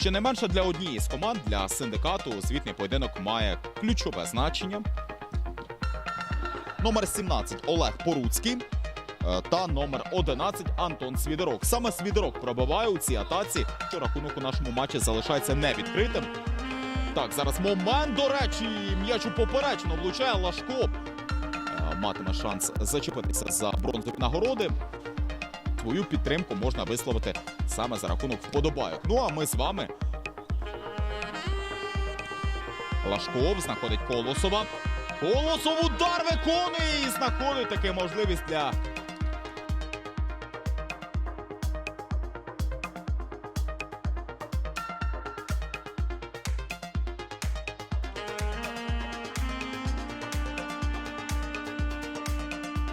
Щонайменше для однієї з команд для синдикату звітний поєдинок має ключове значення. Номер 17 Олег Поруцький е, та номер 11 Антон Свідорок. Саме Свідорок пробиває у цій атаці, що рахунок у нашому матчі залишається невідкритим. Так, зараз момент, до речі, м'яч у поперечину влучає Лашко. Е, Матиме шанс зачепитися за бронзові нагороди. Свою підтримку можна висловити саме за рахунок вподобайок. Ну а ми з вами. Лашков знаходить Колосова. Колосов удар виконує і знаходить таки можливість для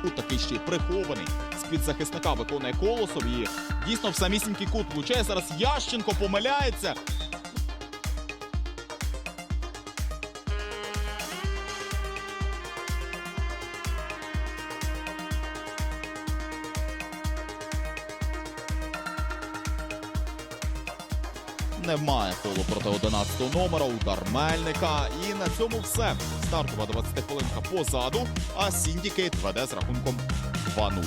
Тут такий ще прихований. З-під захисника виконує Колосов і дійсно в самісінький кут влучає. Зараз Ященко помиляється. Немає колу проти 11 номера, удар Мельника. І на цьому все. Стартова 20 хвилинка позаду, а Сіндікейт веде з рахунком 2-0.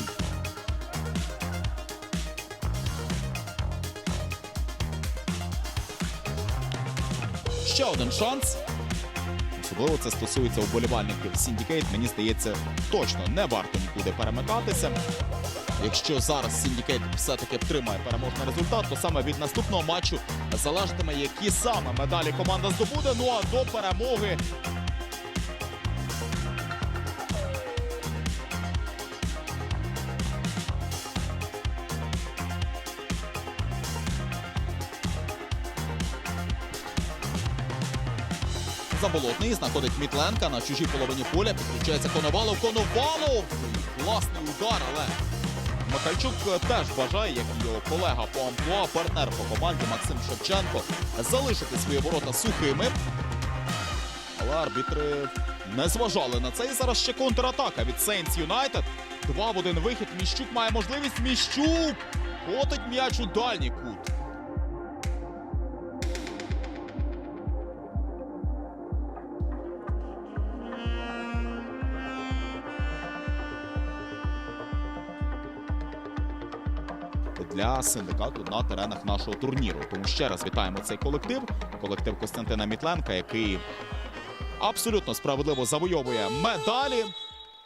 Ще один шанс. Особливо це стосується вболівальників Сіндікейт. Мені здається, точно не варто нікуди перемикатися. Якщо зараз Сіндікейт все-таки втримає переможний результат, то саме від наступного матчу залежатиме, які саме медалі команда здобуде. Ну а до перемоги Заболотний знаходить Мітленка на чужій половині поля. Підключається Коновалов. Коновалов! Класний удар, але Михайчук теж бажає, як і його колега по амплуа, партнер по команді Максим Шевченко, залишити свої ворота сухими. Але арбітри не зважали на це. І зараз ще контратака від Сейнс Юнайтед. Два в один вихід. Міщук має можливість. Міщук! Котить м'яч у дальній кут. Для синдикату на теренах нашого турніру. Тому ще раз вітаємо цей колектив. Колектив Костянтина Мітленка, який абсолютно справедливо завойовує медалі.